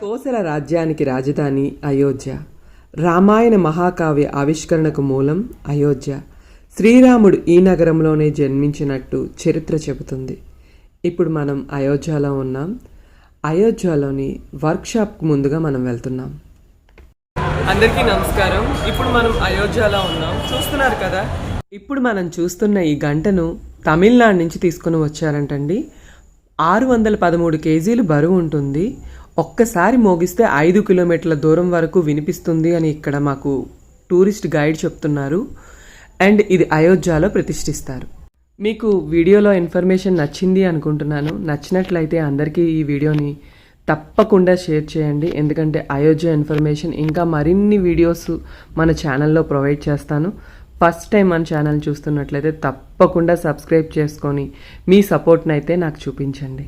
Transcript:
కోసల రాజ్యానికి రాజధాని అయోధ్య. రామాయణ మహాకావ్య ఆవిష్కరణకు మూలం అయోధ్య. శ్రీరాముడు ఈ నగరంలోనే జన్మించినట్టు చరిత్ర చెబుతుంది. ఇప్పుడు మనం అయోధ్యలో ఉన్నాం. అయోధ్యలోని వర్క్షాప్కు ముందుగా మనం వెళ్తున్నాం. అందరికీ నమస్కారం. ఇప్పుడు మనం అయోధ్యలో ఉన్నాం. చూస్తున్నారు కదా? ఇప్పుడు మనం చూస్తున్న ఈ గంటను తమిళనాడు నుంచి తీసుకుని వచ్చారంటండి. ఆరు వందల పదమూడు కేజీలు బరువు ఉంటుంది. ఒక్కసారి మోగిస్తే ఐదు కిలోమీటర్ల దూరం వరకు వినిపిస్తుంది అని ఇక్కడ మాకు టూరిస్ట్ గైడ్ చెప్తున్నారు. అండ్ ఇది అయోధ్యలో ప్రతిష్ఠిస్తారు. మీకు వీడియోలో ఇన్ఫర్మేషన్ నచ్చింది అనుకుంటున్నాను. నచ్చినట్లయితే అందరికీ ఈ వీడియోని తప్పకుండా షేర్ చేయండి. ఎందుకంటే అయోధ్య ఇన్ఫర్మేషన్ ఇంకా మరిన్ని వీడియోస్ మన ఛానల్లో ప్రొవైడ్ చేస్తాను. ఫస్ట్ టైం మన ఛానల్ చూస్తున్నట్లయితే తప్పకుండా సబ్స్క్రైబ్ చేసుకొని మీ సపోర్ట్ని అయితే నాకు చూపించండి.